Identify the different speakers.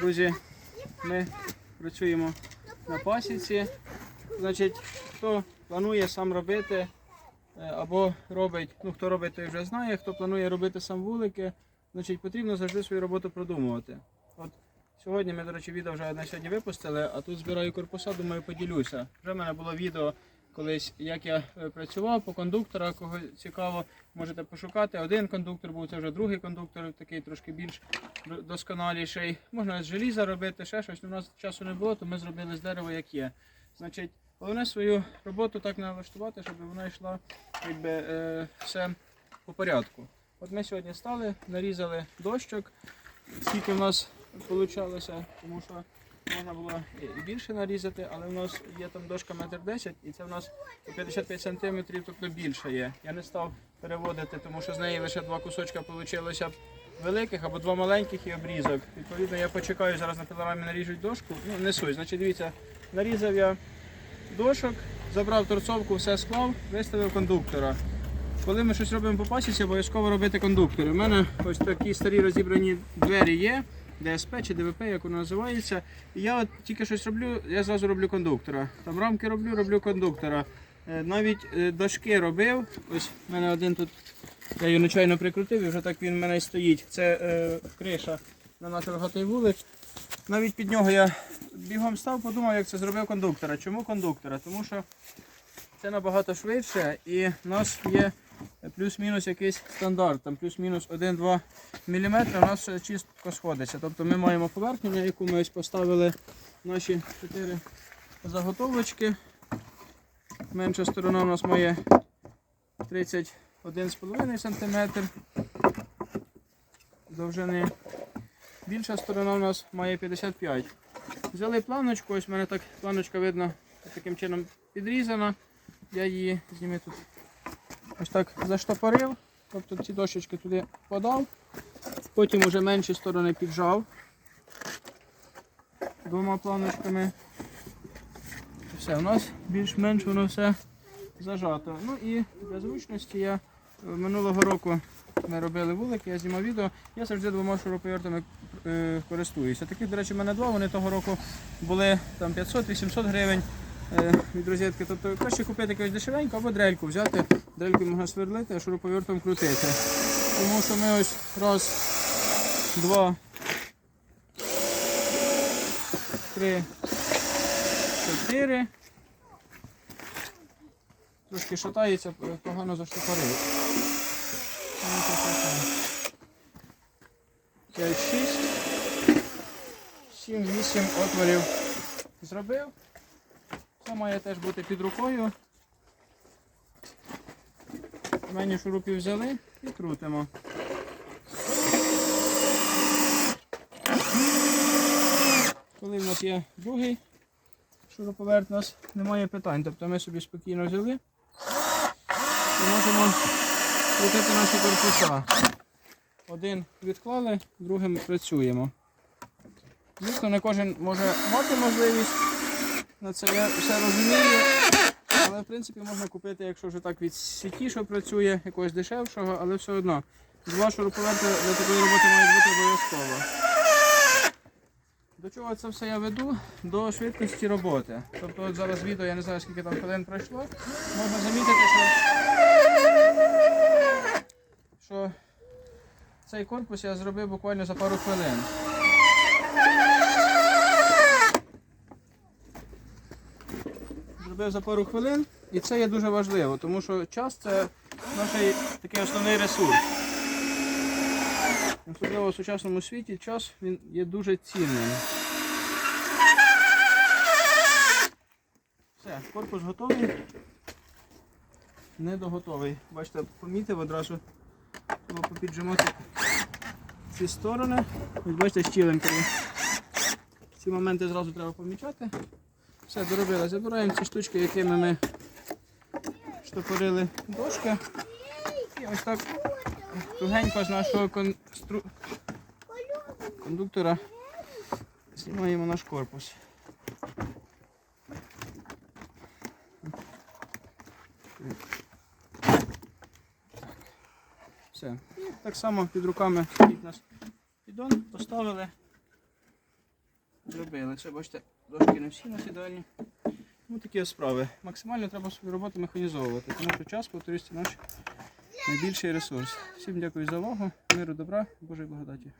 Speaker 1: Друзі, ми працюємо на пасіці. Значить, хто планує сам робити е, або робить, ну хто робить, той вже знає, хто планує робити сам вулики, значить потрібно завжди свою роботу продумувати. От сьогодні ми, до речі, відео вже на сьогодні випустили, а тут збираю корпуса, думаю, поділюся. Вже в мене було відео колись, як я е, працював по кондукторах, кого цікаво, можете пошукати. Один кондуктор був, це вже другий кондуктор, такий трошки більш досконаліший. Можна з желіза робити, ще щось. У нас часу не було, то ми зробили з дерева, як є. Значить, головне свою роботу так налаштувати, щоб вона йшла якби, е, все по порядку. От ми сьогодні стали, нарізали дощок, скільки в нас вийшло, тому що можна було і більше нарізати, але в нас є там дошка метр 10 і це в нас 55 см, тобто більше є. Я не став переводити, тому що з неї лише два кусочка вийшло великих або два маленьких і обрізок. Відповідно, я почекаю, зараз на пилорамі наріжуть дошку. Ну, не суть. Значить, дивіться, нарізав я дошок, забрав торцовку, все склав, виставив кондуктора. Коли ми щось робимо по пасіці, обов'язково робити кондуктори. У мене ось такі старі розібрані двері є, ДСП чи ДВП, як воно називається. І я от тільки щось роблю, я зразу роблю кондуктора. Там рамки роблю, роблю кондуктора. Е, Навіть е, дошки робив. Ось в мене один тут, я його нечайно прикрутив і вже так він в мене і стоїть. Це е, криша на наш рогатий вулик. Навіть під нього я бігом став, подумав, як це зробив кондуктора. Чому кондуктора? Тому що це набагато швидше і в нас є плюс-мінус якийсь стандарт, там плюс-мінус 1-2 мм у нас чітко сходиться. Тобто ми маємо поверхню, на яку ми ось поставили наші 4 заготовочки. Менша сторона у нас має 31,5 см довжини. Більша сторона у нас має 55 Взяли планочку, ось в мене так планочка видно таким чином підрізана. Я її зніми тут ось так заштопорив, тобто ці дощечки туди подав, потім уже менші сторони піджав двома планочками. Все, у нас більш-менш воно все зажато. Ну і для зручності я е, минулого року ми робили вулики, я знімав відео. Я завжди двома шуруповертами е, користуюся. Таких, до речі, в мене два, вони того року були там 500-800 гривень від розетки. Тобто краще купити якусь дешевеньку або дрельку взяти. Дрельку можна сверлити, а шуруповертом крутити. Тому що ми ось раз, два, три, чотири. Трошки шатається, погано заштопорив. 5, 6, 7, 8 отворів зробив. Це має теж бути під рукою. Мені шурупів взяли і крутимо. Коли в нас є другий шуруповерт, у нас немає питань. Тобто ми собі спокійно взяли і можемо крутити наші корпуса. Один відклали, другим працюємо. Звісно, не кожен може мати можливість на це, я все розумію. Але в принципі можна купити, якщо вже так від сіті, що працює, якогось дешевшого, але все одно. Два шуруповерти для такої роботи мають бути обов'язково. До чого це все я веду? До швидкості роботи. Тобто от зараз відео, я не знаю скільки там хвилин пройшло, можна замітити, що, що цей корпус я зробив буквально за пару хвилин. Зробив за пару хвилин і це є дуже важливо, тому що час це наш такий основний ресурс. Особливо в сучасному світі час він є дуже цінним. Все, корпус готовий. Недоготовий. Бачите, помітив одразу треба попіджимати ці сторони. Ось бачите, щілинки. Ці моменти зразу треба помічати. Все, доробили. Забираємо ці штучки, якими ми штопорили дошки. І ось так тугенько з нашого констру... кондуктора знімаємо наш корпус. Все. І так само під руками стоїть нас піддон, поставили. зробили. Це бачите, дошки не всі на сідальні. Ну такі справи. Максимально треба свою роботу механізовувати, тому що час, повторюсь, наш найбільший ресурс. Всім дякую за увагу, миру, добра, Божої благодаті.